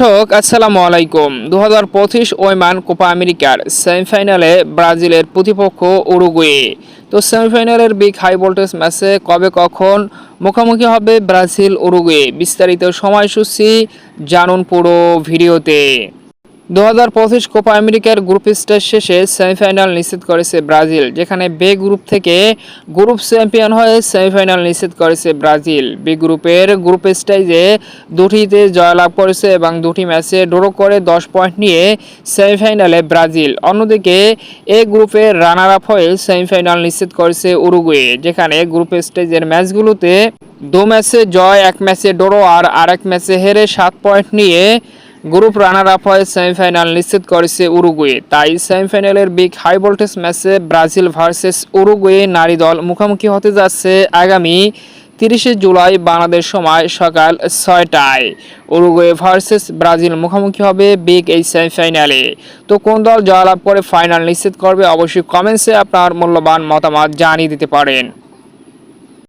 দর্শক, আসসালামু আলাইকুম। দু হাজার পঁচিশ ওয়েমান কোপা আমেরিকার সেমিফাইনালে ব্রাজিলের প্রতিপক্ষ উরুগুয়ে। তো সেমিফাইনালের বিগ হাই ভোল্টেজ ম্যাচে কবে কখন মুখোমুখি হবে ব্রাজিল উরুগুয়ে বিস্তারিত সময়সূচি জানুন পুরো ভিডিওতে। দু হাজার পঁচিশ কোপা আমেরিকার গ্রুপ স্টেজ শেষে সেমিফাইনাল নিশ্চিত করেছে ব্রাজিল, যেখানে বে গ্রুপ থেকে গ্রুপ চ্যাম্পিয়ন হয়ে সেমিফাইনাল নিশ্চিত করেছে ব্রাজিল। বি গ্রুপের গ্রুপ স্টেজে দুটিতে জয়লাভ করেছে এবং দুটি ম্যাচে ড্র করে দশ পয়েন্ট নিয়ে সেমিফাইনালে ব্রাজিল। অন্যদিকে এ গ্রুপের রানার আপ হয়ে সেমিফাইনাল নিশ্চিত করেছে উরুগুয়ে, যেখানে গ্রুপ স্টেজের ম্যাচগুলোতে দু ম্যাচে জয়, এক ম্যাচে ড্র আর আরেক ম্যাচে হেরে সাত পয়েন্ট নিয়ে গ্রুপ রানার আপ হয়ে সেমিফাইনাল নিশ্চিত করেছে উরুগুয়ে। তাই সেমিফাইনালের বিগ হাই ভোল্টেজ ম্যাচে ব্রাজিল ভার্সেস উরুগুয়ে নারী দল মুখোমুখি হতে যাচ্ছে আগামী তিরিশে জুলাই বাংলাদেশ সময় সকাল ছয়টায়। উরুগুয়ে ভার্সেস ব্রাজিল মুখোমুখি হবে বিগ এই সেমিফাইনালে। তো কোন দল জয়লাভ করে ফাইনাল নিশ্চিত করবে অবশ্যই কমেন্টসে আপনার মূল্যবান মতামত জানিয়ে দিতে পারেন।